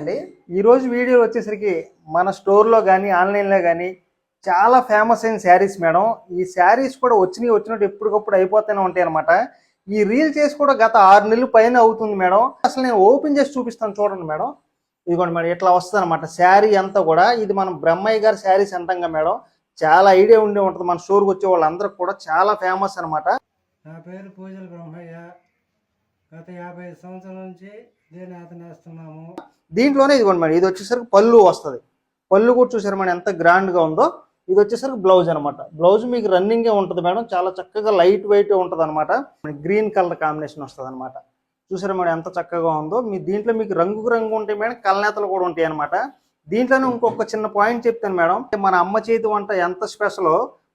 అండి ఈ రోజు వీడియో వచ్చేసరికి మన స్టోర్లో కానీ ఆన్లైన్లో కానీ చాలా ఫేమస్ అయిన శారీస్ మేడం. ఈ శారీస్ కూడా వచ్చినాయి వచ్చినట్టు ఎప్పటికప్పుడు అయిపోతూనే ఉంటాయి అనమాట ఈ రీల్ చేసి కూడా గత ఆరు నెలలు పైన అవుతుంది మేడం. అసలు నేను ఓపెన్ చేసి చూపిస్తాను చూడండి మేడం. ఇదిగోండి మేడం ఇట్లా వస్తుంది అనమాట శారీ అంతా కూడా ఇది మనం బ్రహ్మయ్య గారి శారీస్ అంటాం మేడం. చాలా ఐడియా ఉండే ఉంటుంది. మన స్టోర్కి వచ్చే వాళ్ళందరూ కూడా చాలా ఫేమస్ అనమాట నా పేరు పూజల బ్రహ్మయ్య. గత యాభై సంవత్సరాల నుంచి ఇదే నేస్తున్నాము దీంట్లోనే ఇదిగోండి మేడం ఇది వచ్చేసరికి పళ్ళు వస్తుంది. పళ్ళు కూడా చూసారు మేడం ఎంత గ్రాండ్గా ఉందో? ఇది వచ్చేసరికి బ్లౌజ్ అనమాట బ్లౌజ్ మీకు రన్నింగ్ ఉంటుంది మేడం చాలా చక్కగా లైట్ వెయిట్ ఉంటుంది అనమాట గ్రీన్ కలర్ కాంబినేషన్ వస్తుంది అనమాట చూసారా మేడం ఎంత చక్కగా ఉందో? మీ దీంట్లో మీకు రంగు రంగు ఉంటాయి మేడం కలనేతలు కూడా ఉంటాయి అనమాట దీంట్లోనే ఇంకొక చిన్న పాయింట్ చెప్తాను మేడం. మన అమ్మ చేతి వంట ఎంత స్పెషల్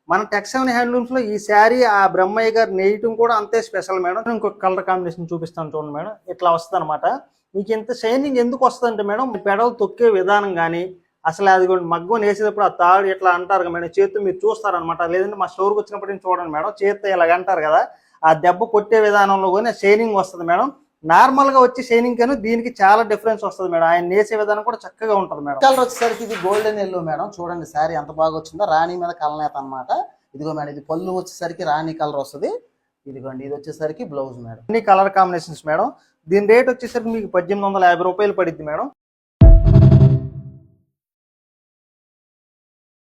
మన టెక్సెవెన్ హ్యాండ్లూమ్స్లో ఈ శారీ ఆ బ్రహ్మయ్య గారు నేయటం కూడా అంతే స్పెషల్ మేడం. ఇంకొక కలర్ కాంబినేషన్ చూపిస్తాను చూడండి మేడం. ఇట్లా వస్తుంది అనమాట మీకు ఇంత షైనింగ్ ఎందుకు వస్తుందంటే మేడం పెడలు తొక్కే విధానం కానీ అసలు అది కూడా మగ్గం వేసేటప్పుడు ఆ తాడు ఇట్లా అంటారు మేడం చేతి మీరు చూస్తారనమాట లేదంటే మా స్టోర్కి వచ్చినప్పుడు నేను చూడండి మేడం చేతితో ఇలాగ అంటారు కదా ఆ దెబ్బ కొట్టే విధానంలో కూడా షైనింగ్ వస్తుంది మేడం. నార్మల్గా షైనింగ్ కానీ దీనికి చాలా డిఫరెన్స్ వస్తుంది మేడం. ఆయన నేసే విధానం కూడా చక్కగా ఉంటుంది మేడం. కలర్ వచ్చేసరికి ఇది గోల్డెన్ ఎల్లో మేడం. చూడండి శారీ ఎంత బాగా వచ్చిందో రాణి మీద కలనేత అన్నమాట. ఇదిగో మేడం ఇది పళ్ళు వచ్చేసరికి రాణి కలర్ వస్తుంది. ఇదిగోండి ఇది వచ్చేసరికి బ్లౌజ్ మేడం అన్ని కలర్ కాంబినేషన్స్ మేడం దీని రేట్ వచ్చేసరికి మీకు పద్దెనిమిది వందల యాభై రూపాయలు పడుద్ది మేడం